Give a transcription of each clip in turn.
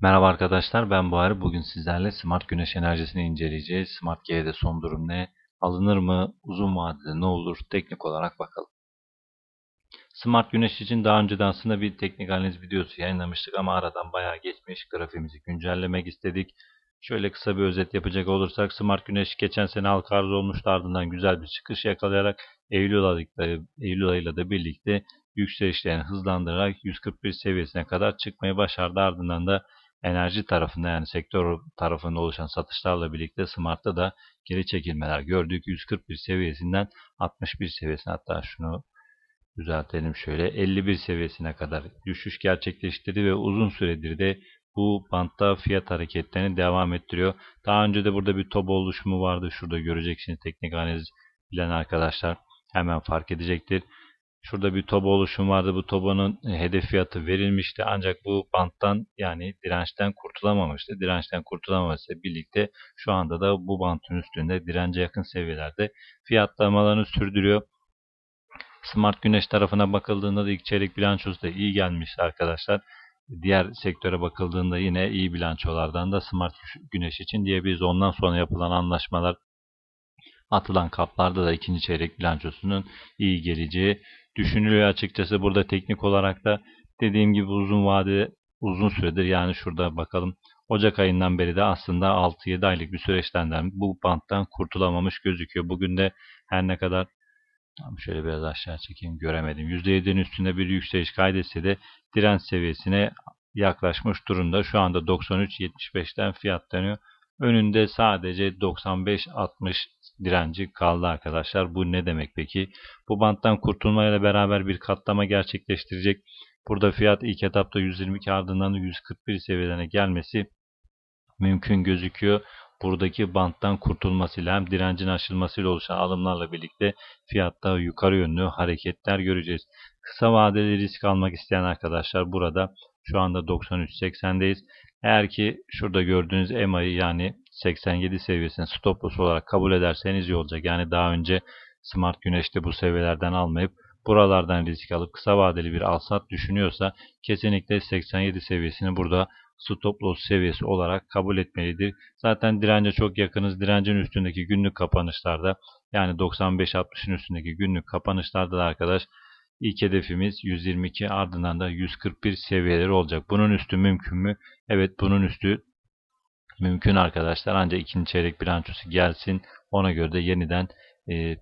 Merhaba arkadaşlar ben Buhari. Bugün sizlerle Smart Güneş enerjisini inceleyeceğiz. Smart G'de son durum ne? Alınır mı? Uzun vadede ne olur? Teknik olarak bakalım. Smart Güneş için daha önceden aslında bir teknik analiz videosu yayınlamıştık ama aradan bayağı geçmiş. Grafiğimizi güncellemek istedik. Şöyle kısa bir özet yapacak olursak Smart Güneş geçen sene halka arz olmuştu ardından güzel bir çıkış yakalayarak Eylül ayıyla, Eylül ayıyla da birlikte yükselişlerini hızlandırarak 141 seviyesine kadar çıkmayı başardı. Ardından da enerji tarafında yani sektör tarafında oluşan satışlarla birlikte Smart'ta da geri çekilmeler gördük. 141 seviyesinden 61 seviyesine hatta şunu düzeltelim şöyle 51 seviyesine kadar düşüş gerçekleştirdi ve uzun süredir de bu bantta fiyat hareketlerini devam ettiriyor. Daha önce de burada bir top oluşumu vardı. Şurada göreceksiniz teknik analiz bilen arkadaşlar hemen fark edecektir. Şurada bir toba oluşum vardı. Bu tobanın e, hedef fiyatı verilmişti. Ancak bu banttan yani dirençten kurtulamamıştı. Dirençten kurtulamaması birlikte şu anda da bu bantın üstünde dirence yakın seviyelerde fiyatlamalarını sürdürüyor. Smart Güneş tarafına bakıldığında da ilk çeyrek bilançosu da iyi gelmiş arkadaşlar. Diğer sektöre bakıldığında yine iyi bilançolardan da Smart Güneş için diyebiliriz. Ondan sonra yapılan anlaşmalar atılan kaplarda da ikinci çeyrek bilançosunun iyi geleceği düşünülüyor açıkçası. Burada teknik olarak da dediğim gibi uzun vade uzun süredir yani şurada bakalım Ocak ayından beri de aslında 6-7 aylık bir süreçten bu banttan kurtulamamış gözüküyor. Bugün de her ne kadar şöyle biraz aşağı çekeyim göremedim. %7'nin üstünde bir yükseliş kaydetse de direnç seviyesine yaklaşmış durumda. Şu anda 93.75'ten fiyatlanıyor. Önünde sadece 95-60 direnci kaldı arkadaşlar. Bu ne demek peki? Bu banttan kurtulmayla beraber bir katlama gerçekleştirecek. Burada fiyat ilk etapta 122 ardından 141 seviyelerine gelmesi mümkün gözüküyor. Buradaki banttan kurtulmasıyla hem direncin aşılmasıyla oluşan alımlarla birlikte fiyatta yukarı yönlü hareketler göreceğiz. Kısa vadeli risk almak isteyen arkadaşlar burada şu anda 93.80'deyiz. Eğer ki şurada gördüğünüz EMA'yı yani 87 seviyesini stop loss olarak kabul ederseniz iyi olacak. Yani daha önce Smart Güneş'te bu seviyelerden almayıp buralardan risk alıp kısa vadeli bir alsat düşünüyorsa kesinlikle 87 seviyesini burada stop loss seviyesi olarak kabul etmelidir. Zaten dirence çok yakınız. Direncin üstündeki günlük kapanışlarda yani 95-60'ın üstündeki günlük kapanışlarda da arkadaş İlk hedefimiz 122 ardından da 141 seviyeleri olacak. Bunun üstü mümkün mü? Evet bunun üstü mümkün arkadaşlar. Ancak ikinci çeyrek bilançosu gelsin. Ona göre de yeniden e,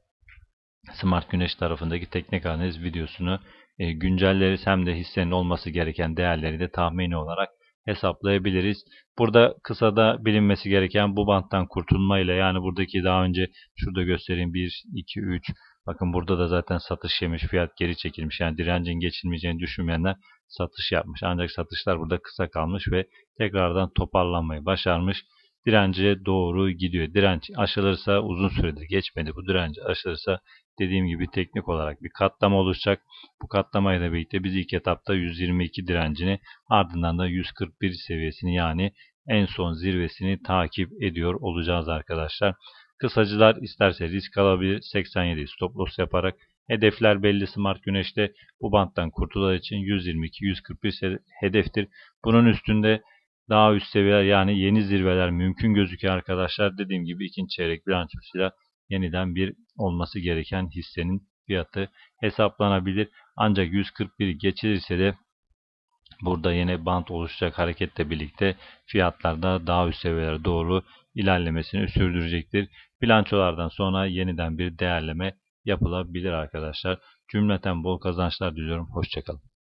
Smart Güneş tarafındaki teknik analiz videosunu e, güncelleriz. Hem de hissenin olması gereken değerleri de tahmini olarak hesaplayabiliriz. Burada kısada bilinmesi gereken bu banttan kurtulmayla yani buradaki daha önce şurada göstereyim 1, 2, 3 bakın burada da zaten satış yemiş fiyat geri çekilmiş. Yani direncin geçilmeyeceğini düşünmeyenler satış yapmış. Ancak satışlar burada kısa kalmış ve tekrardan toparlanmayı başarmış. Dirence doğru gidiyor. Direnç aşılırsa uzun süredir geçmedi. Bu direnci aşılırsa dediğim gibi teknik olarak bir katlama oluşacak. Bu katlamayla birlikte biz ilk etapta 122 direncini ardından da 141 seviyesini yani en son zirvesini takip ediyor olacağız arkadaşlar. Kısacılar isterse risk alabilir 87 stop loss yaparak hedefler belli Smart Güneş'te bu banttan kurtulmak için 122-141 hedeftir. Bunun üstünde daha üst seviyeler yani yeni zirveler mümkün gözüküyor arkadaşlar. Dediğim gibi ikinci çeyrek bilançosuyla yeniden bir olması gereken hissenin fiyatı hesaplanabilir. Ancak 141 geçilirse de burada yine bant oluşacak hareketle birlikte fiyatlarda daha üst seviyelere doğru ilerlemesini sürdürecektir. Bilançolardan sonra yeniden bir değerleme yapılabilir arkadaşlar. Cümleten bol kazançlar diliyorum. Hoşçakalın.